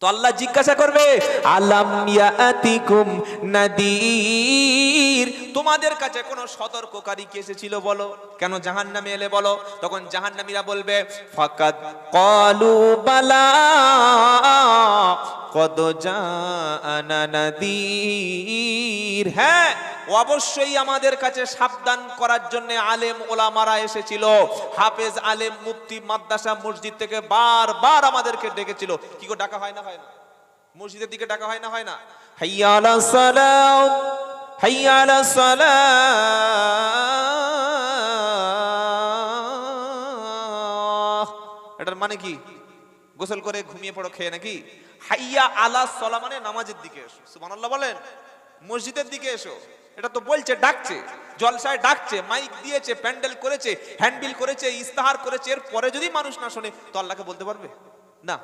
তো আল্লাহ জিজ্ঞাসা করবে নাদির? তোমাদের কাছে কোনো সতর্ককারী কে এসেছিল বলো? কেন জাহান্নামে এলে বলো? তখন জাহান্নামীরা বলবে, ফাকাদ ক্বালু বালা কদ জানা নাদির। হ্যাঁ অবশ্যই আমাদের কাছে সাবধান করার জন্য আলেম ওলামারা এসেছিল। হাফেজ আলেম মুফতি মাদ্রাসা মসজিদ থেকে বারবার আমাদেরকে ডেকেছিল। কি গো, ডাকা হয় না হয় না? মসজিদের দিকে ডাকা হয় না হয় না? হাইয়া সালাম হাইয়া আলা সালাহ এটার মানে কি? গোসল করে ঘুমিয়ে পড়ো, খেয়ে নাকি? হাইয়া আলা সলা মানে নামাজের দিকে এসো। সুবহানাল্লাহ বলেন, মসজিদের দিকে এসো। এটা তো বলছে ডাকছে জলসায় ডাকছে মাইক দিয়েছে প্যান্ডেল করেছে হ্যান্ডবিল করেছে ইস্তাহার করেছে এর পরে যদি মানুষ না শোনে তো আল্লাহকে বলতে পারবে? না।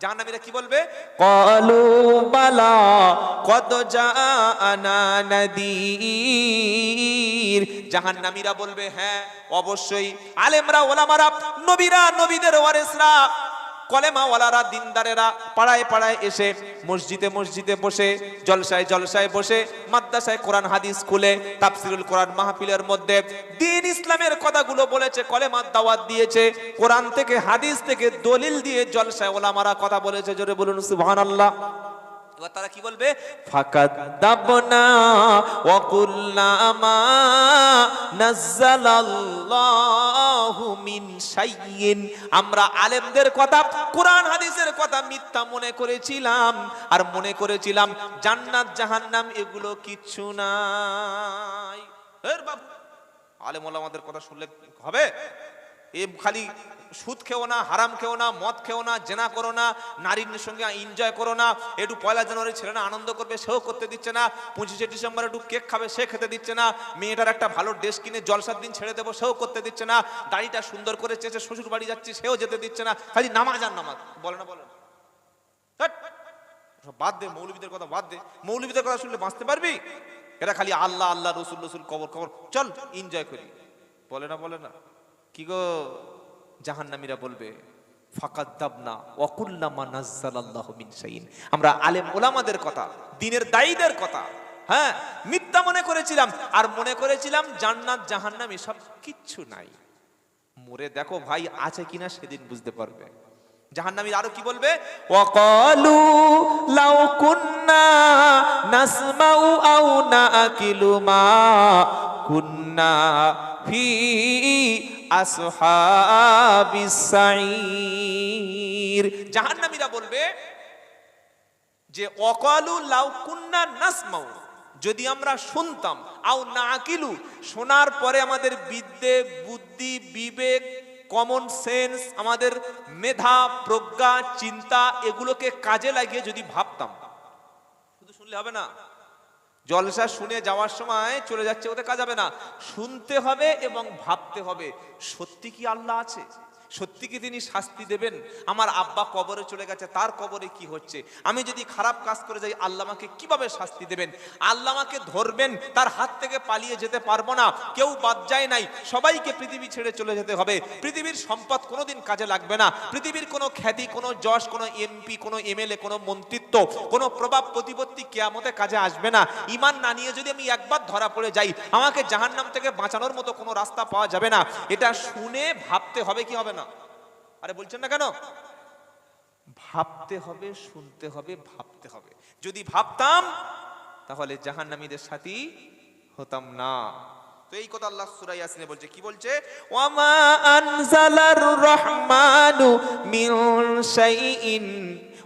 জাহান্নামীরা কি বলবে? কলু বালা কত জানা নদীর। জাহান্নামীরা বলবে হ্যাঁ অবশ্যই। আলেমরা ওলামারা নবীরা নবীদের ওয়ারেসরা কলেমা ওয়ালারা, দিনদারেরা পাড়ায় পাড়ায় এসে, মসজিদে মসজিদে বসে, জলসায় জলসায় বসে, মাদ্রাসায় কোরআন হাদিস খুলে, তাফসিরুল কোরআন মাহফিলের মধ্যে দিন ইসলামের কথাগুলো বলেছে কলেমার দাওয়াত দিয়েছে, কোরআন থেকে, হাদিস থেকে দলিল দিয়ে জলসায় ওলামারা কথা বলেছে, জোরে বলুন, সুবহানাল্লাহ। এবার তারা কি বলবে? নাযালাল্লাহু মিন শাইইন। আমরা আলেমদের কথা, কোরআন হাদিসের কথা মিথ্যা মনে করেছিলাম। আর মনে করেছিলাম জান্নাত, জাহান্নাম এগুলো কিচ্ছু নাই। এর বাবু আলেম ওলামাদের কথা শুনলে হবে? এ খালি সুদ খেও না, হারাম খেও না, মদ খেও না, জেনা করো না, নারীর সঙ্গে এনজয় করো না, একটু পয়লা জানুয়ারি ছেলেরা আনন্দ করবে, সেও করতে দিচ্ছে না, পঁচিশে ডিসেম্বর একটু কেক খাবে, সে খেতে দিচ্ছে না, মেয়েটার একটা ভালো ড্রেস কিনে জলসার দিন ছেড়ে দেবো, সেও করতে দিচ্ছে না, দাড়িটা সুন্দর করে চেয়েছে শ্বশুর বাড়ি যাচ্ছি, সেও যেতে দিচ্ছে না, খালি নামাজ আর নামাজ, বলে না বলে না। বাদ দে, মৌলবীদের কথা বাদ দে, মৌলবীদের কথা শুনলে বাঁচতে পারবি? এরা খালি আল্লাহ আল্লাহ, রসুল রসুল, কবর কবর, চল এনজয় করি। বলে না বলে না। কি গো জাহান্নামীরা বলবে? ফাকাদ দাবনা ওয়াকুল্লামা নাজ্জালাল্লাহু মিন শাইইন। আমরা আলেম ওলামাদের কথা, দিনের দায়ীদের কথা হ্যাঁ মিথ্যা মনে করেছিলাম। আর মনে করেছিলাম জান্নাত, জাহান্নাম এসব কিচ্ছু নাই। মরে দেখো ভাই আছে কিনা সেদিন বুঝতে পারবে। জাহান্নামীর আরও কি বলবে? ওয়াকালু লাউ কুন্না নাসমাউ আও নাকিলু মা কুন্না ফি আসহাবিস জাহান্নামীরা বলবে যে অকালু লাউ কুন্না নাসমাউ। যদি আমরা শুনতাম, আও না আকিলু শোনার পরে আমাদের বিদ্যে, বুদ্ধি, বিবেক কমন সেন্স আমাদের মেধা, প্রজ্ঞা, চিন্তা, এগুলোকে কাজে লাগিয়ে যদি ভাবতাম, শুধু শুনলে হবে না? জলসা শুনে যাওয়ার সময় চলে যাচ্ছে, ওতে কাজ হবে না। শুনতে হবে এবং ভাবতে হবে, সত্যি কি আল্লাহ আছে? সত্যি কি তিনি শাস্তি দেবেন? আমার আব্বা কবরে চলে গেছে, তার কবরে কি হচ্ছে? আমি যদি খারাপ কাজ করে যাই, আল্লাহ আমাকে কীভাবে শাস্তি দেবেন? আল্লাহ আমাকে ধরবেন, তার হাত থেকে পালিয়ে যেতে পারব না। কেউ বাদ যায় নাই, সবাইকে পৃথিবী ছেড়ে চলে যেতে হবে। পৃথিবীর সম্পদ কোনোদিন কাজে লাগবে না। পৃথিবীর কোনো খ্যাতি, কোনো যশ, কোনো এমপি, কোনো এমএলএ, কোনো মন্ত্রিত্ব, কোনো প্রভাব প্রতিপত্তি কেয়ামতে কাজে আসবে না। ইমান না নিয়ে যদি আমি একবার ধরা পড়ে যাই, আমাকে জাহান্নাম থেকে বাঁচানোর মতো কোনো রাস্তা পাওয়া যাবে না। এটা শুনে ভাবতে হবে কি হবে না? আরে বলছেন না কেন? ভাবতে হবে, শুনতে হবে, ভাবতে হবে। যদি ভাবতাম, তাহলে জাহান্নামীদের সাথী হতাম না। তো এই কথা আল্লাহ বলছে, কি বলছে? ওয়ামা আনজালার রহমানু মিন শাইইন।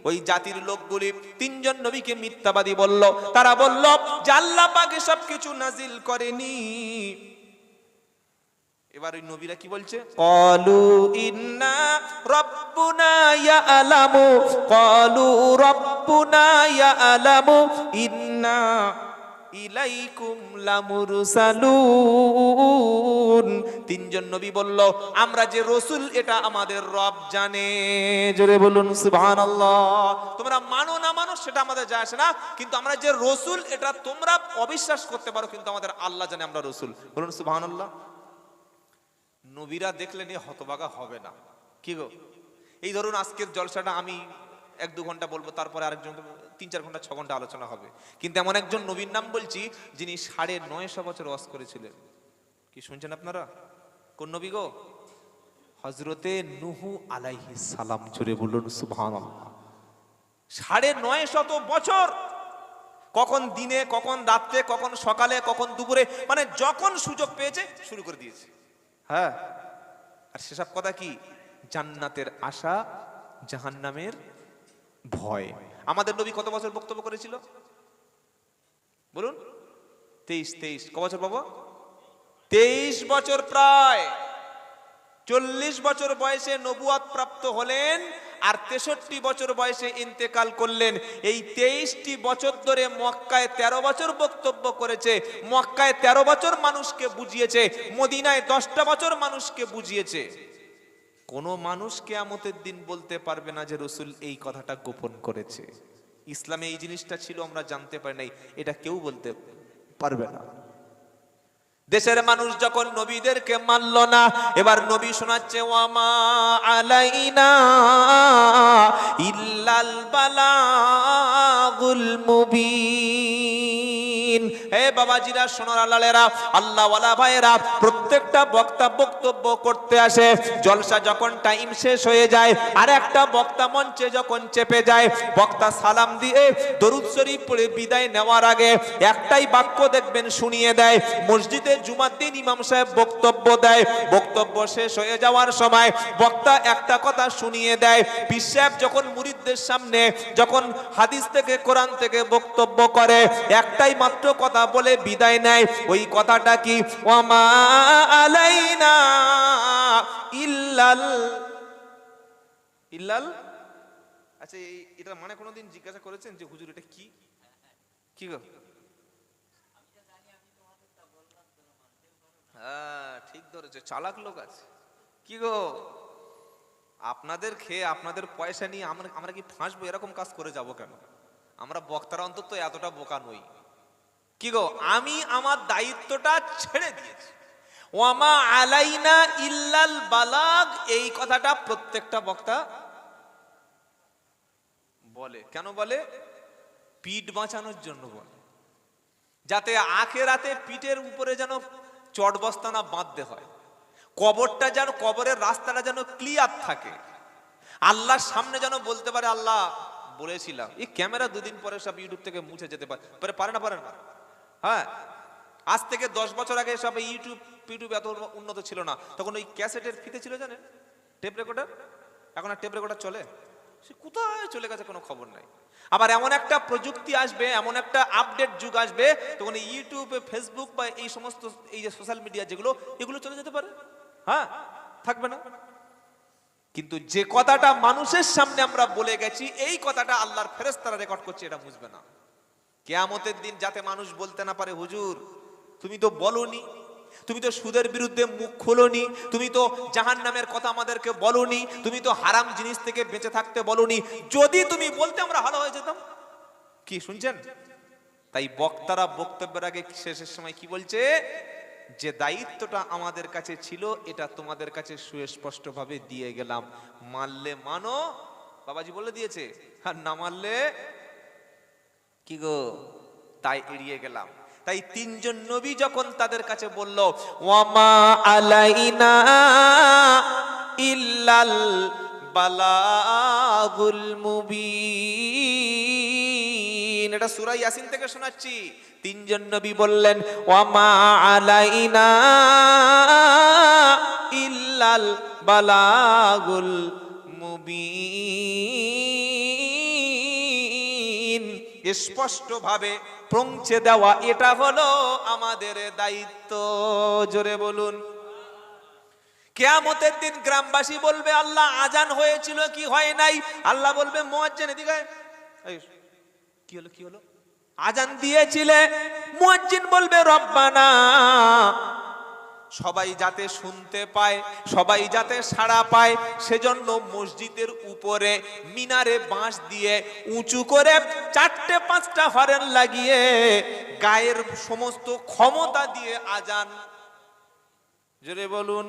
ওই জাতির লোকগুলি তিনজন নবীকে মিথ্যাবাদী বলল। তারা বলল আল্লাহ পাক সব কিছু নাজিল করেনি। এবার ওই নবীরা কি বলছে? কলু ইন্না রব্বুনা ইয়ালামু কলু রব্বুনা ইয়ালামু ইন্না ইলাইকুম লামুরসালুন। তিনজন নবী বলল আমরা যে রসুল এটা আমাদের রব জানে। জোরে বলুন সুবহানাল্লাহ। তোমরা মানো না মানো সেটা আমাদের যায় আসে না। কিন্তু আমরা যে রসুল এটা তোমরা অবিশ্বাস করতে পারো কিন্তু আমাদের আল্লাহ জানে আমরা রসুল। বলুন সুবহানাল্লাহ। নবীরা দেখলে নিয়ে হতবাগা হবে না। কি গো? এই ধরুন আজকের জলসাটা আমি এক দু ঘণ্টা বলব, তারপরে আরেকজন তিন চার ঘণ্টা, ছ ঘণ্টা আলোচনা হবে। কিন্তু এমন একজন নবীর নাম বলছি, যিনি সাড়ে নয়শো বছর ওয়াজ করেছিলেন। কি শুনছেন আপনারা? কোন নবী গো? হজরতে নুহু আলাইহি সালাম জুড়ে বলুন সুবহান সাড়ে নয় শত বছর! কখন দিনে, কখন রাত্রে, কখন সকালে, কখন দুপুরে মানে যখন সুযোগ পেয়েছে, শুরু করে দিয়েছে। হ্যাঁ। আর সেসব কথা কি? জান্নাতের আশা, জাহান্নামের ভয়। আমাদের নবী কত বছর বক্তব্য করেছিল? বলুন। তেইশ তেইশ। ক বছর বাবা তেইশ বছর প্রায়। চল্লিশ বছর বয়সে নবুয়াত প্রাপ্ত হলেন আর তেষট্টি বছর বয়সে ইন্তেকাল করলেন। এই তেইশটি বছর ধরে মক্কায় তেরো বছর বক্তব্য করেছে, মক্কায় তেরো বছর মানুষকে বুঝিয়েছে, মদিনায় দশটা বছর মানুষকে বুঝিয়েছে। কোনো মানুষ কেয়ামতের দিন বলতে পারবে না যে রসুল এই কথাটা গোপন করেছে। ইসলামে এই জিনিসটা ছিল, আমরা জানতে পারি নাই, এটা কেউ বলতে পারবে না। দেশের মানুষ যখন নবীদেরকে মানল না এবার নবী শোনাচ্ছে ওয়ামা আলাইনা ইল্লাল বালাগুল মুবিন। হে বাবাজিরা সোনার আল্লালেরা আল্লাহ ভাইয়েরা, প্রত্যেকটা বক্তা বক্তব্য করতে আসে। জলসা যখন টাইম শেষ হয়ে যায় আর একটা বক্তা মঞ্চে যখন চেপে যায়, বক্তা সালাম দিয়ে দরুদ শরীফ পড়ে বিদায় নেওয়ার আগে একটাই বাক্য দেখবেন, শুনিয়ে দেয়। মসজিদে জুমার দিন ইমাম সাহেব বক্তব্য দেয়। বক্তব্য শেষ হয়ে যাওয়ার সময় বক্তা একটা কথা শুনিয়ে দেয়। বিশ্বাস যখন মুরিদদের সামনে, যখন হাদিস থেকে, কোরআন থেকে বক্তব্য করে, একটাই মাত্র কথা বলে বিদায় নেয়। ওই কথাটা কি? ওয়ামা আলাইনা ইল্লাল ইল্লাল? আচ্ছা এটা মানে কোনোদিন জিজ্ঞাসা করেছেন যে হুজুর, এটা কি? কি গো? হ্যাঁ ঠিক ধরেছে, চালাক লোক আছে। কি গো? আপনাদের খেয়ে আপনাদের পয়সা নিয়ে আমরা আমরা কি ফাঁসবো? এরকম কাজ করে যাব কেন? আমরা বক্তারা অন্তত এতটা বোকা নই। কি গো? আমি আমার দায়িত্বটা ছেড়ে দিয়েছি। ওয়ামা আলাইনা ইল্লাল বালাগ, এই কথাটা প্রত্যেকটা বক্তা বলে। কেন বলে? পিঠ বাঁচানোর জন্য বলে। যাতে আখে রাতে পিঠের উপরে যেন চটবস্তা না বাঁধতে হয়। কবরটা যেন, কবরের রাস্তাটা যেন ক্লিয়ার থাকে। আল্লাহর সামনে যেন বলতে পারে, আল্লাহ, বলেছিলাম। এই ক্যামেরা দুদিন পরে সব ইউটিউব থেকে মুছে যেতে পারে পারে না পারে না? হ্যাঁ আজ থেকে দশ বছর আগে সব ইউটিউব ইউটিউব এত উন্নত ছিল না। তখন ওই ক্যাসেটের ফিতে ছিল জানেন? টেপ রেকর্ডার এখন আর টেপ রেকর্ডার চলে? সে কোথায় চলে গেছে কোনো খবর নাই। আবার এমন একটা প্রযুক্তি আসবে, এমন একটা আপডেট যুগ আসবে, তখন ইউটিউবে ফেসবুক বা এই সমস্ত এই যে সোশ্যাল মিডিয়া যেগুলো, এগুলো চলে যেতে পারে। হ্যাঁ থাকবে না। কিন্তু যে কথাটা মানুষের সামনে আমরা বলে গেছি, এই কথাটা আল্লাহর ফেরেস্তারা রেকর্ড করছে, এটা বুঝবে না। কেয়ামতের দিন যাতে মানুষ বলতে না পারে, হুজুর, তুমি তো বলনি, তুমি তো সুদের বিরুদ্ধে মুখ খোলনি, তুমি তো জাহান নামের কথা আমাদেরকে বলনি, তুমি তো হারাম জিনিস থেকে বেঁচে থাকতে বলনি। যদি তুমি বলতে আমরা ভালো হয়ে যেতাম। কি, শুনছেন? তাই বক্তারা বক্তব্যের আগে শেষের সময় কি বলছে? যে দায়িত্বটা আমাদের কাছে ছিল, এটা তোমাদের কাছে সুস্পষ্টভাবে দিয়ে গেলাম। মানলে মানো, বাবাজি বলে দিয়েছে, আর না মানলে কি গো? তাই এড়িয়ে গেলাম। তাই তিনজন নবী যখন তাদের কাছে বলল, ওয়ামা আলাইনা ইল্লাল বালাগুল মুবিন। এটা সূরা ইয়াসিন থেকে শোনাচ্ছি। তিনজন নবী বললেন, ওয়ামা আলাইনা ইল্লাল বালাগুল মুবিন। স্পষ্ট ভাবে পৌঁছে দেওয়া, এটা হলো আমাদের দায়িত্ব। জোরে বলুন। কেয়ামতের দিন গ্রামবাসী বলবে, আল্লাহ আজান হয়েছিল, কি হয় নাই? আল্লাহ বলবে, মোয়াজ্জেন এদিকে কি হলো কি হলো? আজান দিয়েছিলে। মুয়াজ্জিন বলবে, রব্বানা সবাই যাতে শুনতে পায়, সবাই যাতে সাড়া পায়, সেজন্য মসজিদের উপরে মিনারে বাঁশ দিয়ে উঁচু করে চারটে পাঁচটা হরেন লাগিয়ে গায়ের সমস্ত ক্ষমতা দিয়ে আজান জোরে বলুন,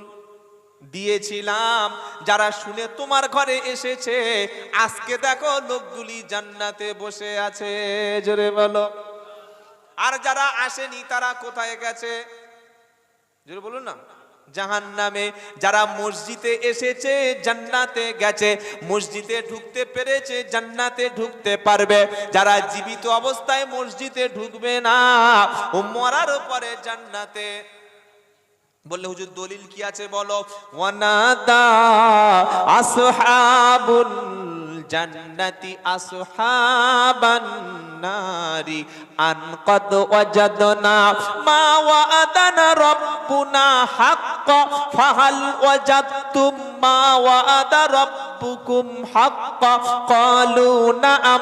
দিয়েছিলাম। যারা শুনে তোমার ঘরে এসেছে, আজকে দেখো লোকগুলি জান্নাতে বসে আছে। জোরে বলো। আর যারা আসেনি, তারা কোথায় গেছে? জোরে বলুন না। জাহান নামে যারা মসজিদে এসেছে, জান্নাতে গেছে, মসজিদে ঢুকতে পেরেছে, জান্নাতে ঢুকতে পারবে। যারা জীবিত অবস্থায় মসজিদে ঢুকবে না, ও মরার পরে জান্নাতে। বললে, হুজুর, দলিল কি আছে বলো? ওয়ানাদা আসহাবুল জান্নাতি আসহাবান নারি আন কদ ওয়াজাদনা মা ওয়াদানা রাব্বুনা হাক্ক ফাহাল ওয়াজাদতুম মা ওয়াদা রাব্বুকুম হাক্ক ক্বালু নাআম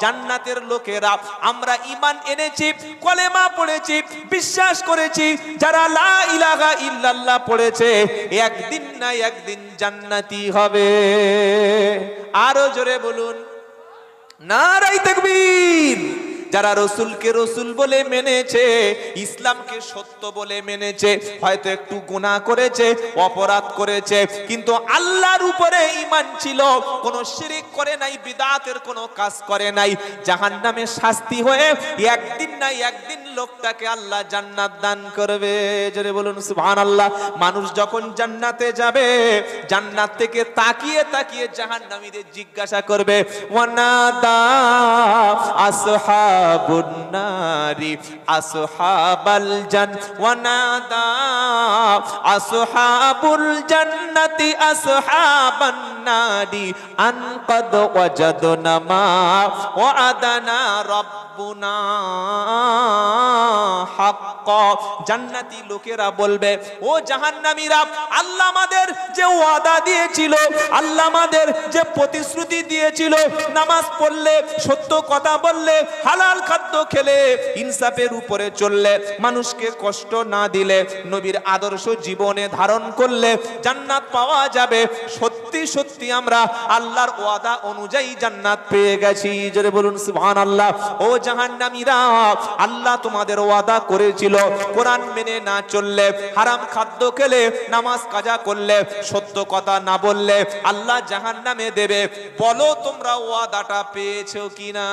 জান্নাতের লোকেরা, আমরা ইমান এনেছি, কলেমা পড়েছি, বিশ্বাস করেছি, যারা লা ইলাহা ইল্লাল্লাহ পড়েছে, একদিন না একদিন জান্নাতি হবে। আরও জোরে বলুন নারাই তাকবীর। যারা রসুলকে রসুল বলে মেনেছে, ইসলামকে সত্য বলে মেনেছে, হয়তো একটু গুনাহ করেছে, অপরাধ করেছে, কিন্তু আল্লাহর উপরে ঈমান ছিল, কোনো শিরিক করে নাই, বিদাতের কোনো কাজ করে নাই। জাহান্নামে শাস্তি হয়ে একদিন না একদিন লোকটাকে আল্লাহ জান্নাত দান করবে। জোরে বলুন, সুবহানাল্লাহ। মানুষ যখন জান্নাতে যাবে, জান্নাত থেকে তাকিয়ে তাকিয়ে জাহান জাহান্নামীদের জিজ্ঞাসা করবে, ওয়ানাদা আসহাবুন নারি, আসহাবাল জান আসহাবুল জান্নাতি, আসহাবান নারি আন কদ ওয়াজাদনা মা ওয়াদানা রাব্বুনা হাক্ক। জান্নাতি লোকেরা বলবে, ও জাহান্নামীরা, আল্লাহ আমাদের যে ওয়াদা দিয়েছিল, আল্লাহ আমাদের যে প্রতিশ্রুতি দিয়েছিল, নামাজ পড়লে, সত্য কথা বললে, হালাল খাদ্য খেলে ইনসাফের উপরে চললে, মানুষকে কষ্ট না দিলে, নবীর আদর্শ জীবনে ধারণ করলে জান্নাত পাওয়া যাবে। সত্যি সত্যি আমরা আল্লাহর ওয়াদা অনুযায়ী জান্নাত পেয়ে গেছি। জোরে বলুন, সুবহানাল্লাহ। ও জাহান্নামীরা, আল্লাহ তোমাদের ওয়াদা করেছিল, কোরআন মেনে না চললে, হারাম খাদ্য খেলে, নামাজ কাজা করলে, সত্য কথা না বললে আল্লাহ জাহান্নামে দেবে। বলো তোমরা ওয়াদাটা পেয়েছ কিনা?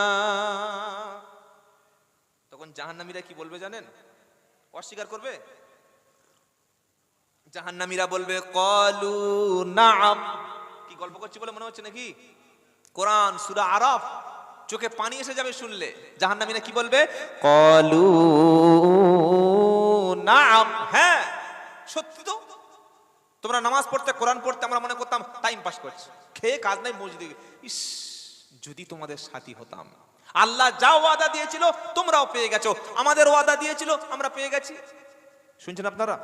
জাহান্নামীরা কি বলবে জানেন? অস্বীকার করবে? জাহান্নামীরা বলবে, কলু নাম কি গল্প করছি বলে মনে হচ্ছে নাকি? কোরআন, সূরা আরাফ, চোখে পানি এসে যাবে শুনলে। জাহান্নামীরা কি বলবে? কলু নাম হ্যাঁ সত্যি তো। তোমরা নামাজ পড়তে, কোরআন পড়তে, আমরা মনে করতাম টাইম পাস করছি। খেয়ে কাজ নাই, মসজিদে ইস, যদি তোমাদের সাথী হতাম। আল্লাহ যা ওয়াদা দিয়েছিল, তোমরাও পেয়ে গেছো। আমাদের ওয়াদা দিয়েছিল, আমরা পেয়ে গেছি। শুনছেন আপনারা?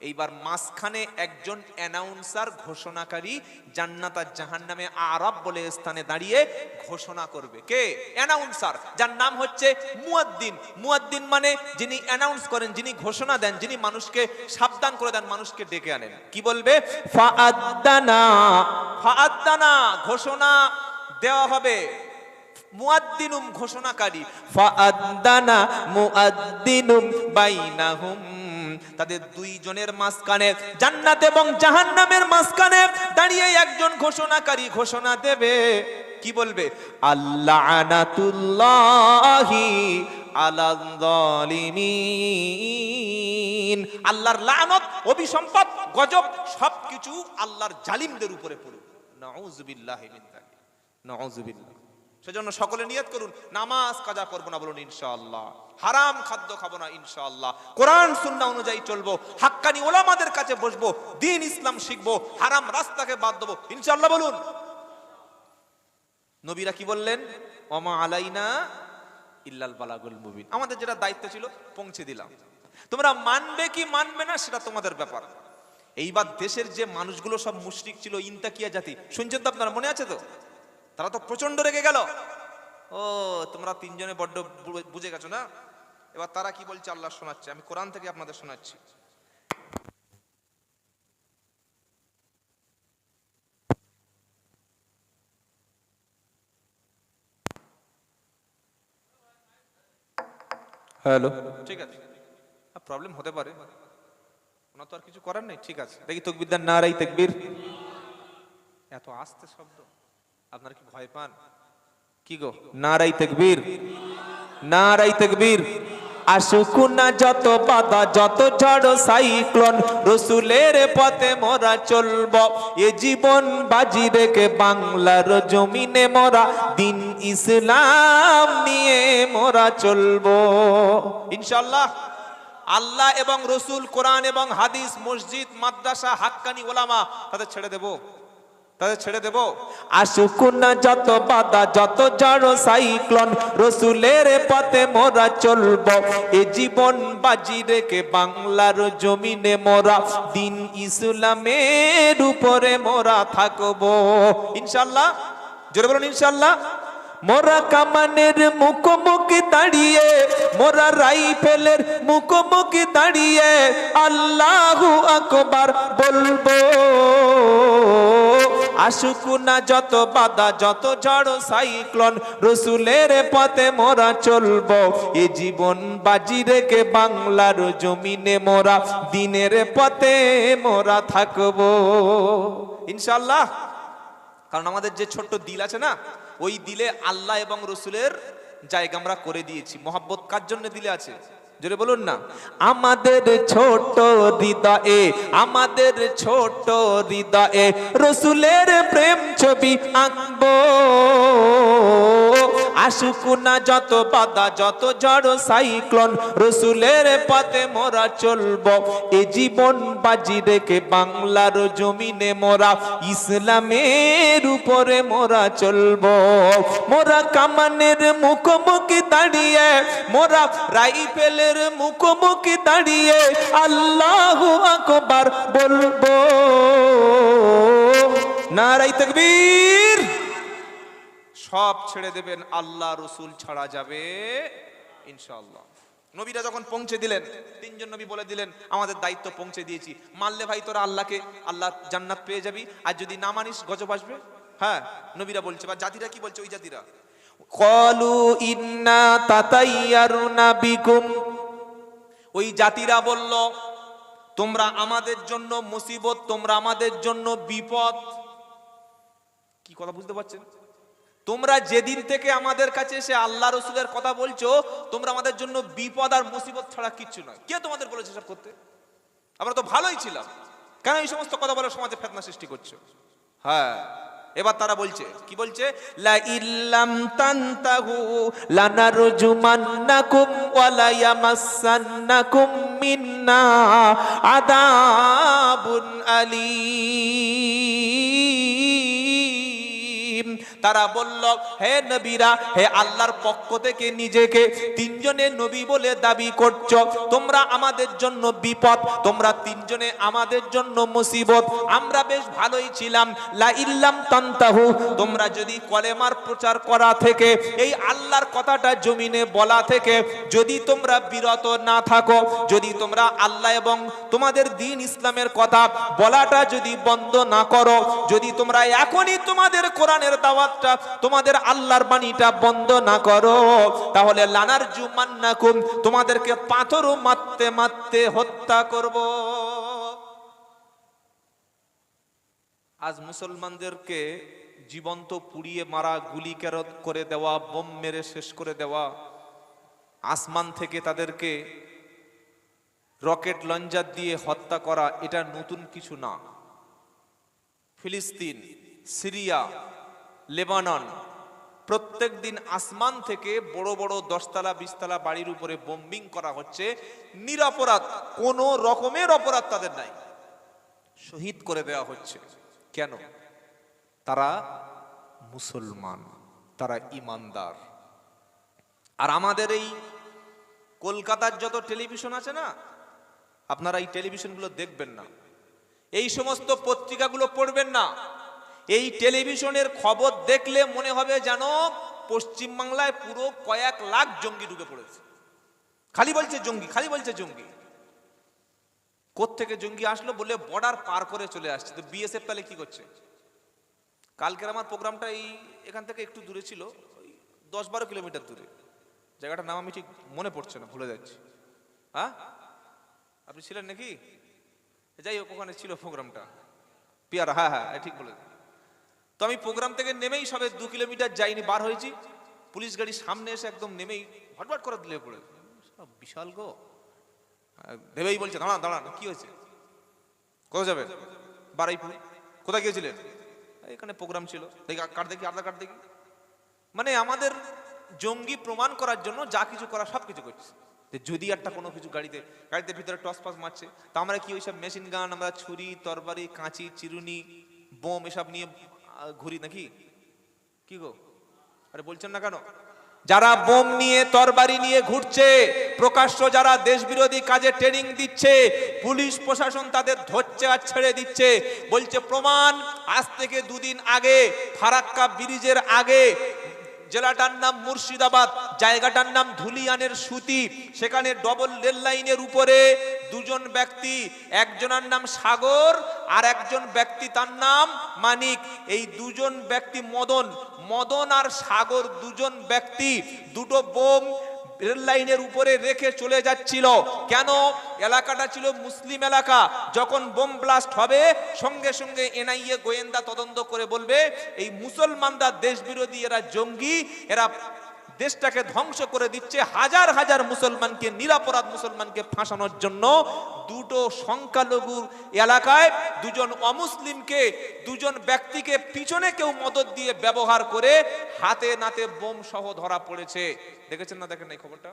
এইবার মাঝখানে একজন অ্যানাউন্সার ঘোষণাকারী, জান্নাত আর জাহান্নামে আরব বলে স্থানে দাঁড়িয়ে ঘোষণা করবে। কে? অ্যানাউন্সার যার নাম হচ্ছে মুয়াদ্দিন। মুয়াদ্দিন মানে যিনি অ্যানাউন্স করেন, যিনি ঘোষণা দেন, যিনি মানুষকে সাবধান করে দেন, মানুষকে ডেকে আনেন। কি বলবে? ফাআদ্দানা ফাআদ্দানা, ঘোষণা দেওয়া হবে। মুয়াদ্দিনুম ঘোষণাকারী, ফাআদ্দানা মুআদ্দিনুম বাইনাহুম। তাদের দুইজনের মাঝখানে জান্নাত এবং জাহান্নামের মাঝখানে দাঁড়িয়ে একজন ঘোষণাকারী ঘোষণা দেবে। কি বলবে? আল্লাহ আলাল জালিমিন আল্লাহর লানত অভিসম্পদ গজব সবকিছু আল্লাহর জালিমদের উপরে পড়ুক। নাউজুবিল্লাহি মিন যালিক। নাউজুবিল্লাহ। সেজন্য সকলে নিয়ত করুন, নামাজ কাজা করব না বলুন ইনশাআল্লাহ। হারাম খাদ্য খাব না ইনশাআল্লাহ। কোরআন সুন্না অনুযায়ী চলবো, হাক্কানি ওলামাদের কাছে বসবো, দিন ইসলাম শিখব, হারাম রাস্তাকে বাদ দেবো, ইনশাআল্লাহ বলুন। নবীরা কি বললেন? অমা আলাইনা ইল্লাল বালাগুল মুবিন। আমাদের যেটা দায়িত্ব ছিল, পৌঁছে দিলাম। তোমরা মানবে কি মানবে না, সেটা তোমাদের ব্যাপার। এইবার দেশের যে মানুষগুলো সব মুশরিক ছিল, ইন্তাকিয়া জাতি, শুনছেন তো আপনারা, মনে আছে তো? তারা তো প্রচণ্ড রেগে গেল। ও তোমরা তিনজনে বড্ড বুঝে গেছো না? এবার তারা কি বলছে আল্লাহ শোনাচ্ছে। আমি কোরআন থেকে আপনাদের শোনাচ্ছি। হ্যালো। ঠিক আছে। প্রবলেম হতে পারে। ওনা তো আর কিছু করার নেই। ঠিক আছে। দেখি তকবিদার না রাই তেকবির। এত আস্তে শব্দ। আপনারা কি ভয় পান? কি গো? নারাই তেকবীর। নারাই তেকবীর। আসুক না যত বাধা, যত ঝড়, সাইক্লোন। রসুলের পথে মোরা চলব। এ জীবন বাজি রেখে বাংলার জমিনে মোরা। দিন ইসলাম নিয়ে মোরা চলবো। ইনশাল্লাহ আল্লাহ এবং রসুল, কোরআন এবং হাদিস, মসজিদ, মাদ্রাসা, হাক্কানি ওলামা তাদের ছেড়ে দেব। তাদের ছেড়ে দেব। আসুক না যত বাধা, যত জড় সাইক্লোন, রসুলের পথে মোরা চলব। এ জীবন বাজি রেখে বাংলার জমিনে মোরা, দিন ইসলামের উপরে মোরা থাকব। ইনশাল্লাহ, জোরে বলুন ইনশাল্লাহ। মোরা কামানের মুখোমুখি দাঁড়িয়ে, মোরা রাইফেলের মুখোমুখি দাঁড়িয়ে আল্লাহু আকবার বলব। আসুক না যত বাধা, যত ঝড়, সাইক্লোন, রসুলের পথে মোরা চলবো। এ জীবন বাজি রেখে বাংলার জমিনে মোরা, দিনের পথে মোরা থাকব। ইনশাল্লাহ কারণ আমাদের যে ছোট্ট দিল আছে না, ওই দিলে আল্লাহ এবং রসুলের জায়গা আমরা করে দিয়েছি। মোহাব্বত কার জন্য দিলে আছে? জোরে বলুন না। আমাদের ছোট হৃদয়ে আমাদের ছোট হৃদয়ে রসুলের প্রেম ছবি আঁকবো। আসুক না যত বাধা, যত ঝড় সাইক্লোন, রসুলের পথে মোরা চলবো। এ জীবন বাজি রেখে বাংলার জমিনে মোরা, ইসলামের উপরে মোরা চলবো। মোরা কামানের মুখোমুখি দাঁড়িয়ে, মোরা রাইফেলের মুখোমুখি দাঁড়িয়ে আল্লাহ আকবার বলব। নারাই তকবীর। সব ছেড়ে দেবেন আল্লাহ রসুল ছাড়া যাবে ইনশাল্লাহ নবীরা যখন পৌঁছে দিলেন তিনজন নবী বলে দিলেন আমাদের দায়িত্ব পৌঁছে দিয়েছি। মানলে ভাই তোরা আল্লাহকে আল্লাহ জান্নাত পেয়ে যাবি আর যদি না মানিস গজব আসবে? হ্যাঁ নবীরা বলছে বা জাতিরা কি বলছে ওই জাতিরা? কলু ইন্না তাতাইয়ারুনা বিকুম। ওই জাতিরা বলল তোমরা আমাদের জন্য মুসিবত তোমরা আমাদের জন্য বিপদ। কি কথা বুঝতে পারছেন? তোমরা যেদিন থেকে আমাদের কাছে এসে আল্লাহ রসুলের কথা বলছো, তোমরা আমাদের জন্য বিপদ আর মুসিবত ছাড়া কিচ্ছু নয়। কে তোমাদের বলেছে সব করতে? আমরা তো ভালোই ছিলাম। কেন এই সমস্ত কথা বলে সমাজে ফেতনা সৃষ্টি করছ? হ্যাঁ এবার তারা বলছে, কি বলছে? লা ইল্লাম তানতাহু লানারজুমান্নাকুম ওয়া লা ইয়ামাসসান্নাকুম মিন্না আযাবুন আলীম। তারা বলল, হে নবীরা, হে আল্লাহর পক্ষ থেকে নিজেকে তিনজনে নবী বলে দাবি করছ। তোমরা আমাদের জন্য বিপদ, তোমরা তিনজনে আমাদের জন্য মুসিবত। আমরা বেশ ভালোই ছিলাম। লা ইল্লাম তান্তাহু, তোমরা যদি কলেমার প্রচার করা থেকে, এই আল্লাহর কথাটা জমিনে বলা থেকে, যদি তোমরা বিরত না থাকো, যদি তোমরা আল্লাহ এবং তোমাদের দিন ইসলামের কথা বলাটা যদি বন্ধ না করো, যদি তোমরা এখনই তোমাদের কোরআনের দাওয়াতটা তোমাদের আল্লাহর বাণীটা বন্ধ না করো। তাহলে লানার জুমান্নাকুম তোমাদেরকে পাথরও মারতে মারতে হত্যা করব। আজ মুসলমানদেরকে জীবন্ত পুড়িয়ে মারা, গুলি কেরত করে দেওয়া, বোম মেরে শেষ করে দেওয়া, আসমান থেকে তাদেরকে রকেট লঞ্জার দিয়ে হত্যা করা, এটা নতুন কিছু না। ফিলিস্তিন, সিরিয়া লেবানন। প্রত্যেক দিন আসমান থেকে বড় বড় দশতলা, বিশতলা বাড়ির উপরে বোম্বিং করা হচ্ছে। নিরপরাধ, কোনো রকমের অপরাধ তাদের নাই। শহীদ করে দেওয়া হচ্ছে। কেন? তারা মুসলমান, তারা ইমানদার। আর আমাদের এই কলকাতার যত টেলিভিশন আছে না, আপনারা এই টেলিভিশনগুলো দেখবেন না। এই সমস্ত পত্রিকাগুলো পড়বেন না। এই টেলিভিশনের খবর দেখলে মনে হবে যেন পশ্চিমবাংলায় পুরো কয়েক লাখ জঙ্গি ঢুকে পড়েছে। খালি বলছে জঙ্গি, খালি বলছে জঙ্গি। থেকে জঙ্গি আসলো বলে বর্ডার পার করে চলে আসছে। তো বিএসএফ তাহলে কি করছে? কালকের আমার প্রোগ্রামটা এই এখান থেকে একটু দূরে ছিল, ওই দশ বারো কিলোমিটার দূরে। জায়গাটার নাম আমি ঠিক মনে পড়ছে না, ভুলে যাচ্ছি। হ্যাঁ? আপনি ছিলেন নাকি? যাই হোক, ওখানে ছিল প্রোগ্রামটা। পিয়ারা হ্যাঁ হ্যাঁ ঠিক বলে আমি প্রোগ্রাম থেকে নেমেই সবে দু কিলোমিটার যাইনি, বার হয়েছি। পুলিশ গাড়ি সামনে এসে একদম নেমেই হটবট করে দিলে পড়ে বিশাল গো। ভেবেই বলছে দাঁড়ান দাঁড়ান কি হয়েছে? কোথায় যাবে? বারাইপুর। কোথায় গিয়েছিলেন? এখানে প্রোগ্রাম ছিল। দেখি কার্ড দেখি, আধার কার্ড দেখি। মানে আমাদের জঙ্গি প্রমাণ করার জন্য যা কিছু করা, সব কিছু করছে। যদি একটা কোনো কিছু গাড়িতে গাড়িতে ভিতরে টস পাস মারছে, তা আমরা কি ওইসব মেশিন গান, আমরা ছুরি, তরবারি, কাঁচি, চিরুনি, বোম, এসব নিয়ে ঘুরি নাকি? কি গো? আরে বলছেন না কেন? যারা বোম নিয়ে, তরবারি নিয়ে ঘুরছে, প্রকাশ্য যারা দেশ বিরোধী কাজে ট্রেনিং দিচ্ছে, পুলিশ প্রশাসন তাদের ধরছে আর ছেড়ে দিচ্ছে। বলছে, প্রমাণ, আজ থেকে দুদিন আগে, ফারাক্কা ব্রিজের আগে জেলাটার নাম মুর্শিদাবাদ, জায়গাটার নাম ধুলিয়ানের সুতি। সেখানে ডবল রেল লাইনের উপরে দুজন ব্যক্তি, একজনের নাম সাগর আর একজন ব্যক্তি তার নাম মানিক। এই দুজন ব্যক্তি মদন মদন আর সাগর দুজন ব্যক্তি। দুটো বোম রেল লাইনের উপরে রেখে চলে যাচ্ছিল। কেন? এলাকাটা ছিল মুসলিম এলাকা। যখন বোম ব্লাস্ট হবে, সঙ্গে সঙ্গে এনআইএ গোয়েন্দা তদন্ত করে বলবে, এই মুসলমানরা দেশ বিরোধী এরা জঙ্গি, এরা দেশটাকে ধ্বংস করে দিচ্ছে হাজার হাজার মুসলমানকে, নিরাপরাধ মুসলমানকে ফাঁসানোর জন্য। দুটো সংখ্যালঘু এলাকায় দুজন অমুসলিমকে, দুজন ব্যক্তিকে পিছনে কেউ মদত দিয়ে ব্যবহার করে হাতে নাতে বোম সহ ধরা পড়েছে। দেখেছেন না, দেখেন এই খবরটা?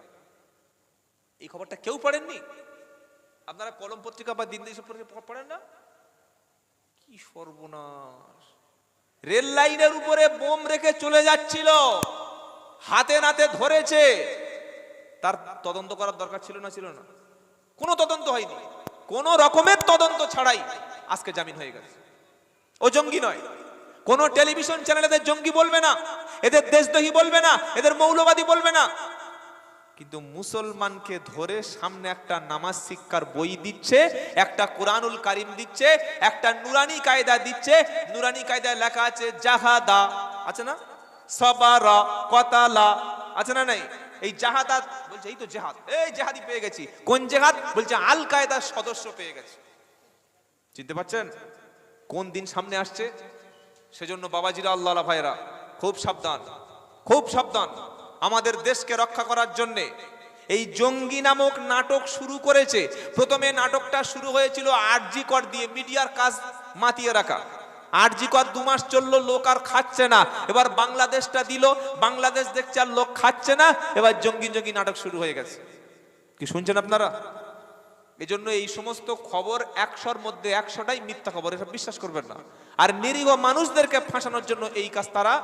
এই খবরটা কেউ পড়েননি? আপনারা কলম পত্রিকা বা দিন দেশ পড়েন না? কি সর্বনাশ। রেল লাইনের উপরে বোম রেখে চলে যাচ্ছিল। হাতে নাতে ধরেছে। তার তদন্ত করার দরকার ছিল না ছিল না। কোনো তদন্ত হয়নি। কোন রকমের তদন্ত ছাড়াই আজকে জামিন হয়ে গেছে। ও জঙ্গি নয়। কোন টেলিভিশন চ্যানেল এদের জঙ্গি বলবে না। এদের দেশদ্রোহী বলবে না। এদের মৌলবাদী বলবে না। কিন্তু মুসলমানকে ধরে সামনে একটা নামাজ শিক্ষার বই দিচ্ছে, একটা কোরআনুল কারিম দিচ্ছে, একটা নুরানি কায়দা দিচ্ছে। নুরানি কায়দায় লেখা আছে, জাহাদা। আছে না? সবারা কতালা। আছে না নাই? এই জাহাদাত বলছে, এই তো জেহাদ। এই জেহাদি পেয়ে গেছি। কোন জেহাদ? বলছে আল কায়দার সদস্য পেয়ে গেছে। চিনতে পারছেন? কোন দিন সামনে আসছে? সেজন্য বাবাজিরা আল্লাহ ভাইরা খুব সাবধান। খুব সাবধান। আমাদের দেশকে রক্ষা করার জন্যে। এই জঙ্গি নামক নাটক শুরু করেছে। প্রথমে নাটকটা শুরু হয়েছিল আরজি কর দিয়ে, মিডিয়ার কাজ মাতিয়ে রাখা। আরজি কর দু মাস চলল, লোক আর খাচ্ছে না। এবার বাংলাদেশটা দিল, বাংলাদেশ দেখছে আর লোক খাচ্ছে না। এবার জঙ্গি জঙ্গি নাটক শুরু হয়ে গেছে। কি শুনছেন আপনারা? এজন্য এই সমস্ত খবর একশোর মধ্যে একশোটাই মিথ্যা খবর, এসব বিশ্বাস করবেন না। আর নিরীহ মানুষদেরকে ফাঁসানোর জন্য এই কাজ তারা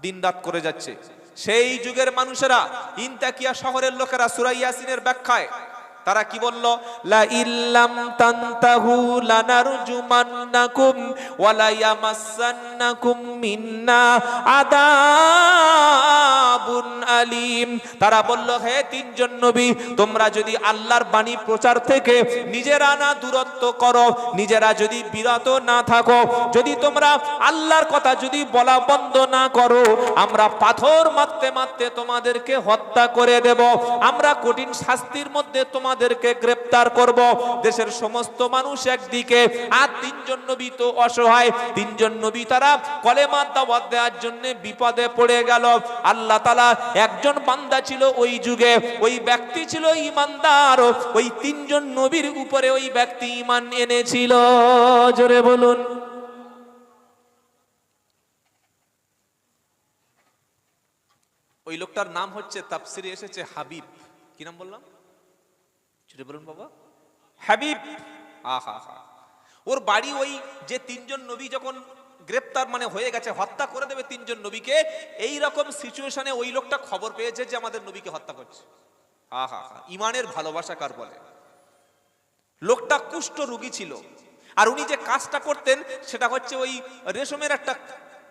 দিনরাত করে যাচ্ছে। সেই যুগের মানুষেরা ইনতাকিয়া শহরের লোকেরা সুরাই ইয়াসিনের ব্যাখ্যায় তারা কি বলল? লা ইল্লাম তানতাহু লানারজুমান্নাকুম ওয়ালা ইয়ামাসান্নাকুম মিন্না আদাবুন আলিম। তারা বলল, হে তিনজন নবী, তোমরা যদি আল্লাহর বাণী প্রচার থেকে নিজেরা না দূরত্ব করো, নিজেরা যদি বিরত না থাকো, যদি তোমরা আল্লাহর কথা যদি বলা বন্ধ না করো, আমরা পাথর মারতে মারতে তোমাদেরকে হত্যা করে দেব। আমরা কঠিন শাস্তির মধ্যে তোমাদেরকে গ্রেপ্তার করব। দেশের সমস্ত মানুষ একদিকে, আর তিনজন নবী তো অসহায়। তিনজন নবী তারা কলেমা দাওয়াত দেওয়ার জন্য বিপদে পড়ে গেল। আল্লাহ তালা একজন বান্দা ছিল ওই যুগে, ওই ব্যক্তি ছিল ইমানদার। ওই তিনজন নবীর উপরে ওই ব্যক্তি ইমান এনেছিল। জোরে বলুন। ওই লোকটার নাম হচ্ছে, তাফসিরে এসেছে হাবিব। কি নাম বললাম? ছুটে বলুন বাবা। হাবিব। আহা ওর বাড়ি ওই যে তিনজন নবী যখন গ্রেপ্তার মানে হয়ে গেছে, হত্যা করে দেবে তিনজন নবীকে, এই রকম সিচুয়েশনে ওই লোকটা খবর পেয়েছে যে আমাদের নবীকে হত্যা করছে। আহা হা ইমানের ভালোবাসা কার বলে? লোকটা কুষ্ঠ রোগী ছিল। আর উনি যে কাজটা করতেন, সেটা হচ্ছে ওই রেশমের একটা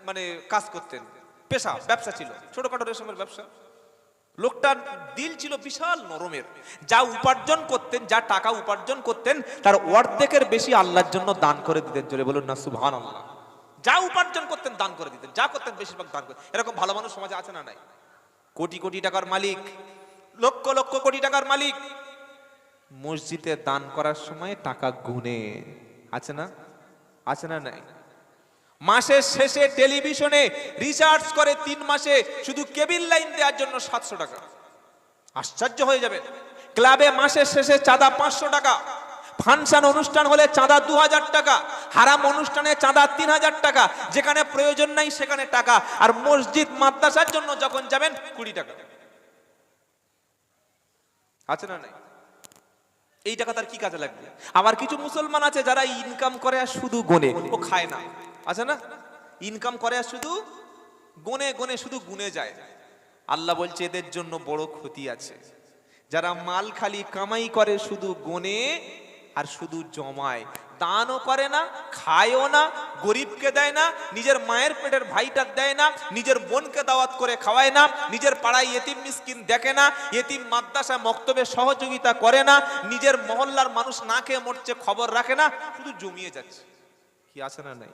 মানে কাজ করতেন। পেশা, ব্যবসা ছিল। ছোটখাটো রেশমের ব্যবসা। লোকটার দিল ছিল বিশাল নরমের। যা উপার্জন করতেন, যা টাকা উপার্জন করতেন, তার অর্ধেকের বেশি আল্লাহর জন্য দান করে দিতেন। চলে বলুন না সুবহান আল্লাহ যা উপার্জন করতেন, দান করে দিতেন। যা করতেন, বেশিরভাগ দান করে এরকম ভালো মানুষ সমাজে আছে না নাই? কোটি কোটি টাকার মালিক, লক্ষ লক্ষ কোটি টাকার মালিক। মসজিদে দান করার সময় টাকা গুনে। আছে না? আছে না নাই? মাসের শেষে টেলিভিশনে রিচার্জ করে তিন মাসে শুধু কেবিল লাইন দেওয়ার জন্য সাতশো টাকা। আশ্চর্য হয়ে যাবে। ক্লাবে মাসের শেষে চাঁদা পাঁচশো টাকা। ফাংশন অনুষ্ঠান হলে চাঁদা দু হাজার টাকা। হারাম অনুষ্ঠানে চাঁদা তিন হাজার টাকা। যেখানে প্রয়োজন নাই সেখানে টাকা। আর মসজিদ মাদ্রাসার জন্য যখন যাবেন কুড়ি টাকা। আছে না নাই? এই টাকা তার কি কাজে লাগবে? আবার কিছু মুসলমান আছে যারা ইনকাম করে আর শুধু গোনে। ও খায় না। আছে না? ইনকাম করে আর শুধু গনে গনে, শুধু গুনে যায়। আল্লাহ বলছে, এদের জন্য বড় ক্ষতি আছে। যারা মাল খালি কামাই করে, শুধু গনে আর শুধু জমায়। দানও করে না, খায়ও না, গরিবকে দেয় না, নিজের মায়ের পেটের ভাইটার দেয় না, নিজের বোনকে দাওয়াত করে খাওয়ায় না, নিজের পাড়ায় এতিম মিসকিন দেখে না, এতিম মাদ্রাসা মক্তবে সহযোগিতা করে না, নিজের মহল্লার মানুষ না খেয়ে মরছে, খবর রাখে না, শুধু জমিয়ে যাচ্ছে। কি আছে না নাই?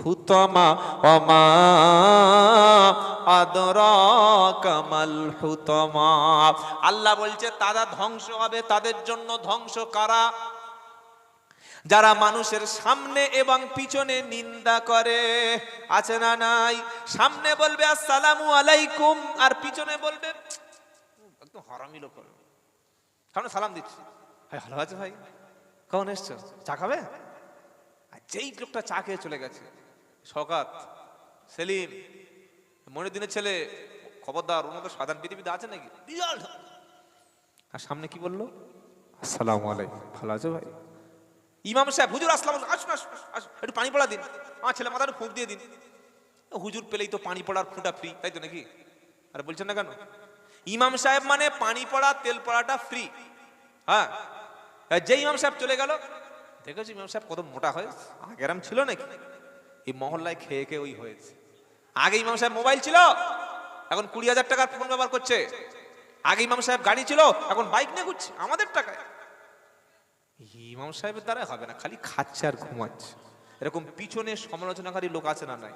হুতমা অমা আদর কামাল হুতমা আল্লাহ বলছে, তারা ধ্বংস হবে। তাদের জন্য ধ্বংস কারা? যারা মানুষের সামনে এবং পিছনে নিন্দা করে। আছে না নাই? সামনে বলবে, আসসালামু আলাইকুম। আর পিছনে বলবে, একদম হারামি লোক। সামনে সালাম দিচ্ছি। ভাই, ভালো আছে ভাই? কখন এসছো? চা খাবে? যেই লোকটা চা খেয়ে চলে গেছে শকাত সেলিম মনের দিনের ছেলে খবরদার ওর মতো সাধারণ পৃথিবীতে আছে নাকি? আর সামনে কি বলল? আসসালামু আলাইকুম। ভালো আছো ভাই? ইমাম সাহেব হুজুর আসলাম আসুন একটু পানি পড়া দিন। আমার ছেলে মাথাটা ফুঁক দিয়ে দিন। হুজুর পেলেই তো পানি পড়ার ফুঁটা ফ্রি তাই তো নাকি? আরে বলছেন না কেন? ইমাম সাহেব মানে পানি পড়া তেল পড়াটা ফ্রি হ্যাঁ? যে ইমাম সাহেব চলে গেল দেখেছি ইমাম সাহেব কত মোটা হয়? আগে এরম ছিল নাকি? এই মহল্লায় খেয়ে খেয়ে ওই হয়েছে। আগে ইমাম সাহেব মোবাইল ছিল, এখন কুড়ি হাজার টাকার ফোন ব্যবহার করছে। আগে ইমাম সাহেব গাড়ি ছিল, এখন বাইক নিয়ে ঘুরছে, আমাদের টাকায়। ইমাম সাহেবের দ্বারা হবে না, খালি খাচ্ছে আর ঘুমাচ্ছে। এরকম পিছনে সমালোচনাকারী লোক আছে না নাই?